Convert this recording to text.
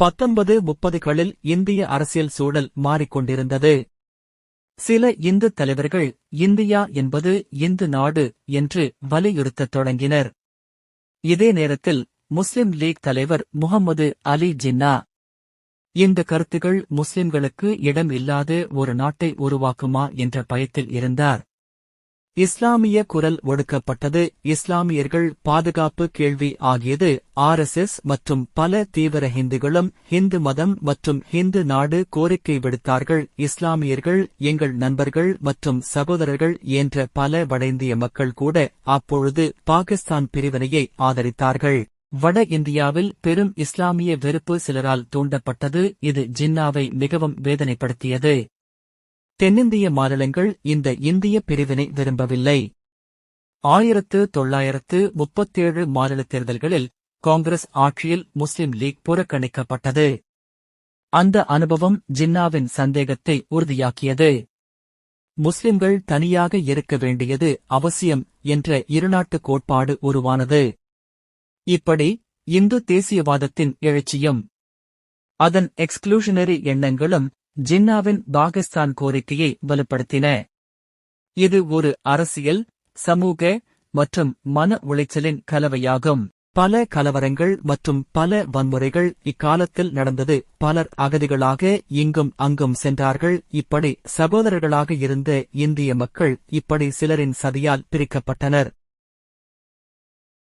பத்தொன்பது முப்பதுகளில் இந்திய அரசியல் சூழல் மாறிக்கொண்டிருந்தது. சில இந்து தலைவர்கள் இந்தியா என்பது இந்து நாடு என்று வலியுறுத்தத் தொடங்கினர். இதே நேரத்தில் முஸ்லிம் லீக் தலைவர் முகமது அலி ஜின்னா இந்த கருத்துகள் முஸ்லிம்களுக்கு இடம் இல்லாத ஒரு நாட்டை உருவாக்குமா என்ற பயத்தில் இருந்தார். இஸ்லாமிய குரல் ஒடுக்கப்பட்டது. இஸ்லாமியர்கள் பாதுகாப்பு கேள்வி ஆகியது ஆர்எஸ்எஸ் மற்றும் பல தீவிர ஹிந்துகளும் ஹிந்து மதம் மற்றும் ஹிந்து நாடு கோரிக்கை விடுத்தார்கள். இஸ்லாமியர்கள் எங்கள் நண்பர்கள் மற்றும் சகோதரர்கள் என்ற பல வட இந்திய மக்கள் கூட அப்பொழுது பாகிஸ்தான் பிரிவினையை ஆதரித்தார்கள். வட இந்தியாவில் பெரும் இஸ்லாமிய வெறுப்பு சிலரால் தூண்டப்பட்டது. இது ஜின்னாவை மிகவும் வேதனைப்படுத்தியது. தென்னிந்திய மாநிலங்கள் இந்த இந்திய பிரிவினை விரும்பவில்லை. ஆயிரத்து தொள்ளாயிரத்து முப்பத்தேழு மாநில தேர்தல்களில் காங்கிரஸ் ஆட்சியில் முஸ்லிம் லீக் புறக்கணிக்கப்பட்டது. அந்த அனுபவம் ஜின்னாவின் சந்தேகத்தை உறுதியாக்கியது. முஸ்லிம்கள் தனியாக இருக்க வேண்டியது அவசியம் என்ற இருநாட்டு கோட்பாடு உருவானது. இப்படி இந்து தேசியவாதத்தின் எழுச்சியும் அதன் எக்ஸ்க்ளூஷனரி எண்ணங்களும் ஜின்னாவின் பாகிஸ்தான் கோரிக்கையை வலுப்படுத்தின. இது ஒரு அரசியல் சமூக மற்றும் மன உளைச்சலின் கலவையாகும். பல கலவரங்கள் மற்றும் பல வன்முறைகள் இக்காலத்தில் நடந்தது. பலர் அகதிகளாக இங்கும் அங்கும் சென்றார்கள். இப்படி சகோதரர்களாக இருந்த இந்திய மக்கள் இப்படி சிலரின் சதியால் பிரிக்கப்பட்டனர்.